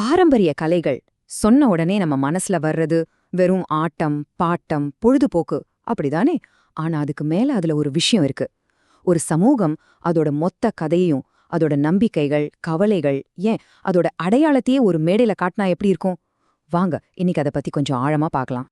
பாரம்பரிய கலைகள் சொன்ன உடனே நம்ம மனசுல வர்றது வெறும் ஆட்டம் பாட்டம் பொழுதுபோக்கு அப்படிதானே? ஆனா அதுக்கு மேல அதுல ஒரு விஷயம் இருக்கு. ஒரு சமூகம் அதோட மொத்த கதையையும் அதோட நம்பிக்கைகள் கவலைகள் ஏன் அதோட அடையாளத்தையே ஒரு மேடையில காட்டினா எப்படி இருக்கும்? வாங்க இன்னைக்கு அதை பத்தி கொஞ்சம் ஆழமா பார்க்கலாம்.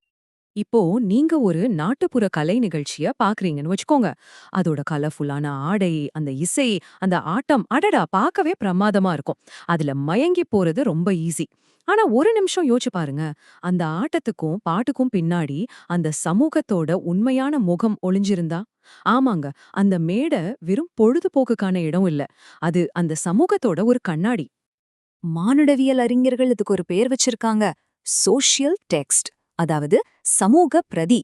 இப்போ நீங்க ஒரு நாட்டுப்புற கலை நிகழ்ச்சிய பாக்குறீங்கன்னு வச்சுக்கோங்க. அதோட கலர்ஃபுல்லான ஆடை அந்த இசை அந்த ஆட்டம் அடடா பார்க்கவே பிரமாதமா இருக்கும். அதுல மயங்கி போறது ரொம்ப ஈஸி ஆனா ஒரு நிமிஷம் யோசிச்சு பாருங்க. அந்த ஆட்டத்துக்கும் பாட்டுக்கும் பின்னாடி அந்த சமூகத்தோட உண்மையான முகம் ஒளிஞ்சிருந்தா? ஆமாங்க. அந்த மேடை வெறும் பொழுதுபோக்குக்கான இடம் இல்ல. அது அந்த சமூகத்தோட ஒரு கண்ணாடி. மானுடவியல் அறிஞர்கள் இதுக்கு ஒரு பேர் வச்சிருக்காங்க. சோஷியல் டெக்ஸ்ட் அதாவது சமூக பிரதி.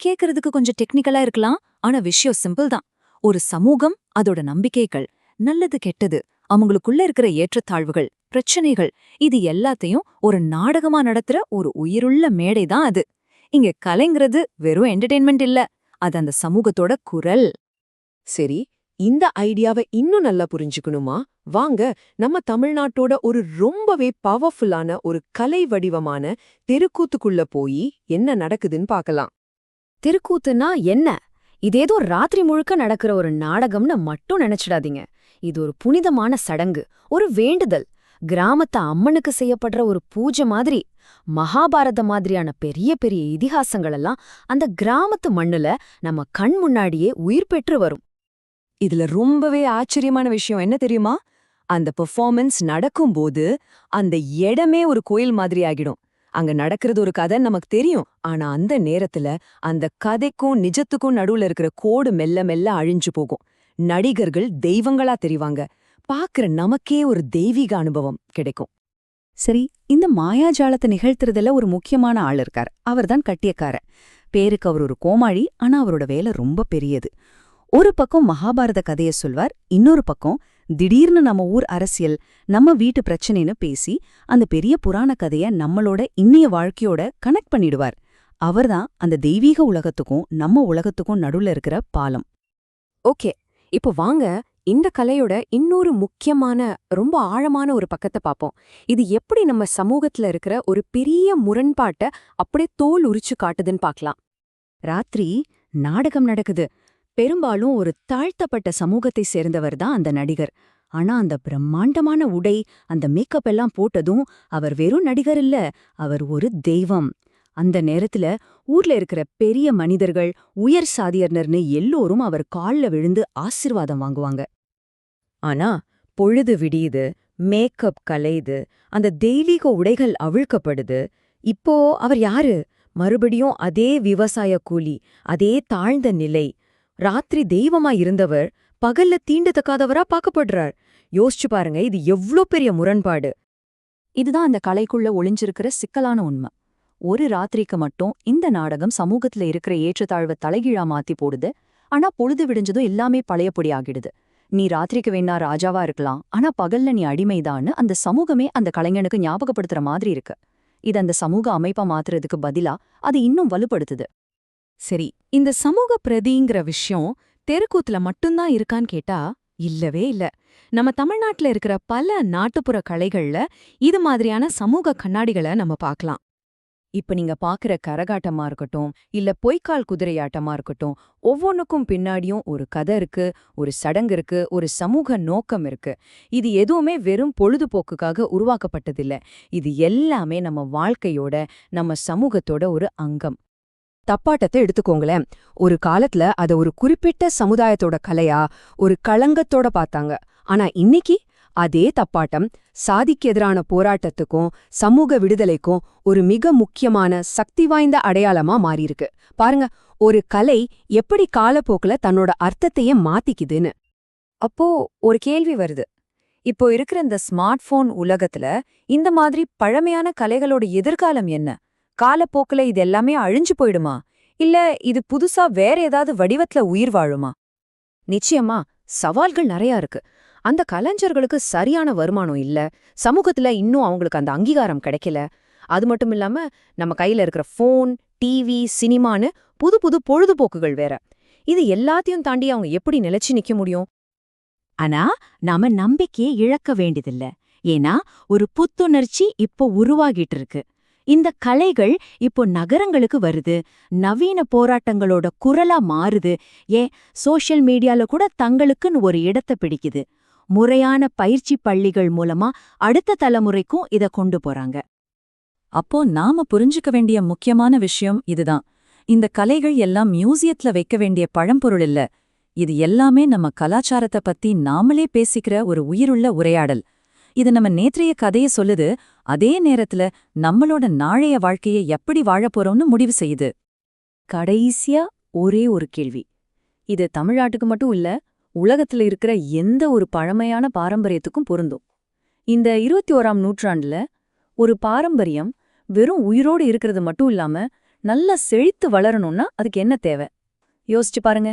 கேக்குறதுக்கு கொஞ்சம் டெக்னிக்கலா இருக்கலாம் ஆனா விஷயம் சிம்பிள் தான். ஒரு சமூகம் அதோட நம்பிக்கைகள் நல்லது கெட்டது அவங்களுக்குள்ள இருக்கிற ஏற்றத்தாழ்வுகள் பிரச்சனைகள் இது எல்லாத்தையும் ஒரு நாடகமா நடத்துற ஒரு உயிருள்ள மேடை தான் அது. இங்க கலைங்கிறது வெறும் என்டர்டெயின்மெண்ட் இல்ல அது அந்த சமூகத்தோட குரல். சரி இந்த ஐடியாவை இன்னும் நல்லா புரிஞ்சுக்கணுமா? வாங்க நம்ம தமிழ்நாட்டோட ஒரு ரொம்பவே பவர்ஃபுல்லான ஒரு கலை வடிவமான தெருக்கூத்துக்குள்ள போய் என்ன நடக்குதுன்னு பார்க்கலாம். தெருக்கூத்துனா என்ன? இதேதோ ராத்திரி முழுக்க நடக்கிற ஒரு நாடகம்னு மட்டும் நினைச்சிடாதீங்க. இது ஒரு புனிதமான சடங்கு ஒரு வேண்டுதல். கிராமத்து அம்மனுக்கு செய்யப்படுற ஒரு பூஜை மாதிரி மகாபாரத மாதிரியான பெரிய பெரிய இதிகாசங்களெல்லாம் அந்த கிராமத்து மண்ணுல நம்ம கண் முன்னாடியே உயிர் பெற்று வரும். இதுல ரொம்பவே ஆச்சரியமான விஷயம் என்ன தெரியுமா? அந்த பெர்ஃபார்மன்ஸ் நடக்கும்போது அந்த இடமே ஒரு கோயில் மாதிரி ஆகிடும். அங்க நடக்கிறது ஒரு கதை நமக்கு தெரியும். ஆனா அந்த நேரத்துல அந்த கதைக்கும் நிஜத்துக்கும் நடுவுல இருக்கிற கோடு மெல்ல மெல்ல அழிஞ்சு போகும். நடிகர்கள் தெய்வங்களா தெரிவாங்க. பாக்குற நமக்கே ஒரு தெய்வீக அனுபவம் கிடைக்கும். சரி இந்த மாயாஜாலத்தை நிகழ்த்துறதுல ஒரு முக்கியமான ஆள் இருக்கார். அவர்தான் கட்டியக்காரன் பேருக்கு அவர் ஒரு கோமாளி ஆனா அவரோட வேலை ரொம்ப பெரியது. ஒரு பக்கம் மகாபாரத கதைய சொல்வார் இன்னொரு பக்கம் திடீர்னு நம்ம ஊர் அரசியல் நம்ம வீட்டு பிரச்சனைன்னு பேசி அந்த பெரிய புராண கதைய நம்மளோட இன்னிய வாழ்க்கையோட கனெக்ட் பண்ணிடுவார். அவர்தான் அந்த தெய்வீக உலகத்துக்கும் நம்ம உலகத்துக்கும் நடுவுல இருக்கிற பாலம். ஓகே இப்போ வாங்க இந்த கலையோட இன்னொரு முக்கியமான ரொம்ப ஆழமான ஒரு பக்கத்தை பார்ப்போம். இது எப்படி நம்ம சமூகத்துல இருக்கிற ஒரு பெரிய முரண்பாட்டை அப்படியே தோல் உரிச்சு காட்டுதுன்னு பார்க்கலாம். ராத்திரி நாடகம் நடக்குது. பெரும்பாலும் ஒரு தாழ்த்தப்பட்ட சமூகத்தை சேர்ந்தவர் தான் அந்த நடிகர். ஆனா அந்த பிரம்மாண்டமான உடை அந்த மேக்கப் எல்லாம் போட்டதும் அவர் வெறும் நடிகர் இல்ல அவர் ஒரு தெய்வம். அந்த நேரத்துல ஊர்ல இருக்கிற பெரிய மனிதர்கள் உயர் சாதியர்னர்னு எல்லோரும் அவர் கால்ல விழுந்து ஆசிர்வாதம் வாங்குவாங்க. ஆனா பொழுது விடியுது மேக்கப் கலையுது அந்த தெய்வீக உடைகள் அவிழ்க்கப்படுது. இப்போ அவர் யாரு? மறுபடியும் அதே விவசாய கூலி அதே தாழ்ந்த நிலை ராத்திரி தெய்வமா இருந்தவர் பகல்ல தீண்டத்தக்காதவரா பார்க்கப்படுறார். யோசிச்சு பாருங்க இது எவ்ளோ பெரிய முரண்பாடு. இதுதான் அந்த கலைக்குள்ள ஒளிஞ்சிருக்கிற சிக்கலான உண்மை. ஒரு ராத்திரிக்கு மட்டும் இந்த நாடகம் சமூகத்துல இருக்கிற ஏற்றத்தாழ்வை தலைகீழா மாத்தி போடுது. ஆனா பொழுது விடிஞ்சதும் எல்லாமே பழையபடி ஆகிடுது. நீ ராத்திரிக்கு வேணா ராஜாவா இருக்கலாம் ஆனா பகல்ல நீ அடிமைதான்னு அந்த சமூகமே அந்த கலைஞனுக்கு ஞாபகப்படுத்துற மாதிரி இருக்கு. இது அந்த சமூக அமைப்பா மாத்துறதுக்கு பதிலா அது இன்னும் வலுப்படுத்துது. சரி இந்த சமூக பிரதிங்கிற விஷயம் தெருக்கூத்துல மட்டும்தான் இருக்கான்னு கேட்டா இல்லவே இல்ல. நம்ம தமிழ்நாட்டுல இருக்கிற பல நாட்டுப்புற கலைகள்ல இது மாதிரியான சமூக கண்ணாடிகளை நம்ம பார்க்கலாம். இப்ப நீங்க பாக்குற கரகாட்டமா இருக்கட்டும் இல்ல பொய்க்கால் குதிரையாட்டமா இருக்கட்டும் ஒவ்வொன்னுக்கும் பின்னாடியும் ஒரு கதை இருக்கு ஒரு சடங்கு இருக்கு ஒரு சமூக நோக்கம் இருக்கு. இது எதுவுமே வெறும் பொழுதுபோக்குக்காக உருவாக்கப்பட்டதில்ல. இது எல்லாமே நம்ம வாழ்க்கையோட நம்ம சமூகத்தோட ஒரு அங்கம். தப்பாட்டத்தை எடுத்துக்கோங்களேன். ஒரு காலத்துல அத ஒரு குறிப்பிட்ட சமுதாயத்தோட கலையா ஒரு களங்கத்தோட பார்த்தாங்க. ஆனா இன்னைக்கு அதே தப்பாட்டம் சாதிக்கு எதிரான போராட்டத்துக்கும் சமூக விடுதலைக்கும் ஒரு மிக முக்கியமான சக்தி வாய்ந்த அடையாளமா மாறியிருக்கு. பாருங்க ஒரு கலை எப்படி காலப்போக்குல தன்னோட அர்த்தத்தையே மாத்திக்குதுன்னு. அப்போ ஒரு கேள்வி வருது. இப்போ இருக்கிற இந்த ஸ்மார்ட் போன் உலகத்துல இந்த மாதிரி பழமையான கலைகளோட எதிர்காலம் என்ன? காலப்போக்குல இது எல்லாமே அழிஞ்சு போயிடுமா? இல்ல இது புதுசா வேற ஏதாவது வடிவத்துல உயிர் வாழுமா? நிச்சயமா சவால்கள் நிறைய இருக்கு. அந்த கலைஞர்களுக்கு சரியான வருமானம் இல்ல. சமூகத்துல இன்னும் அவங்களுக்கு அந்த அங்கீகாரம் கிடைக்கல. அது மட்டும் இல்லாம நம்ம கையில இருக்கிற ஃபோன் டிவி சினிமான்னு புது புது பொழுதுபோக்குகள் வேற. இது எல்லாத்தையும் தாண்டி அவங்க எப்படி நிலைச்சு நிக்க முடியும்? ஆனா நாம நம்பிக்கையை இழக்க வேண்டியதில்ல. ஏன்னா ஒரு புத்துணர்ச்சி இப்போ உருவாகிட்டு இருக்கு. இந்த கலைகள் இப்போ நகரங்களுக்கு வருது. நவீன போராட்டங்களோட குரலா மாறுது. ஏன் சோஷியல் மீடியால கூட தங்களுக்குன்னு ஒரு இடத்தை பிடிக்குது. முறையான பயிற்சி பள்ளிகள் மூலமா அடுத்த தலைமுறைக்கும் இத கொண்டு போறாங்க. அப்போ நாம புரிஞ்சுக்க வேண்டிய முக்கியமான விஷயம் இதுதான். இந்த கலைகள் எல்லாம் மியூசியத்துல வைக்க வேண்டிய பழம்பொருள் இல்ல. இது எல்லாமே நம்ம கலாச்சாரத்தை பத்தி நாமளே பேசிக்கிற ஒரு உயிருள்ள உரையாடல். இது நம்ம நேற்றைய கதைய சொல்லுது அதே நேரத்துல நம்மளோட நாளைய வாழ்க்கையை எப்படி வாழப்போறோம்னு முடிவு செய்யுது? கடைசியா ஒரே ஒரு கேள்வி. இது தமிழ்நாட்டுக்கு மட்டும் இல்ல உலகத்துல இருக்கிற எந்த ஒரு பழமையான பாரம்பரியத்துக்கும் பொருந்தும். இந்த இருபத்தி ஓராம் நூற்றாண்டுல ஒரு பாரம்பரியம் வெறும் உயிரோடு இருக்கிறது மட்டும் இல்லாம நல்லா செழித்து வளரணும்னா அதுக்கு என்ன தேவை? யோசிச்சு பாருங்க.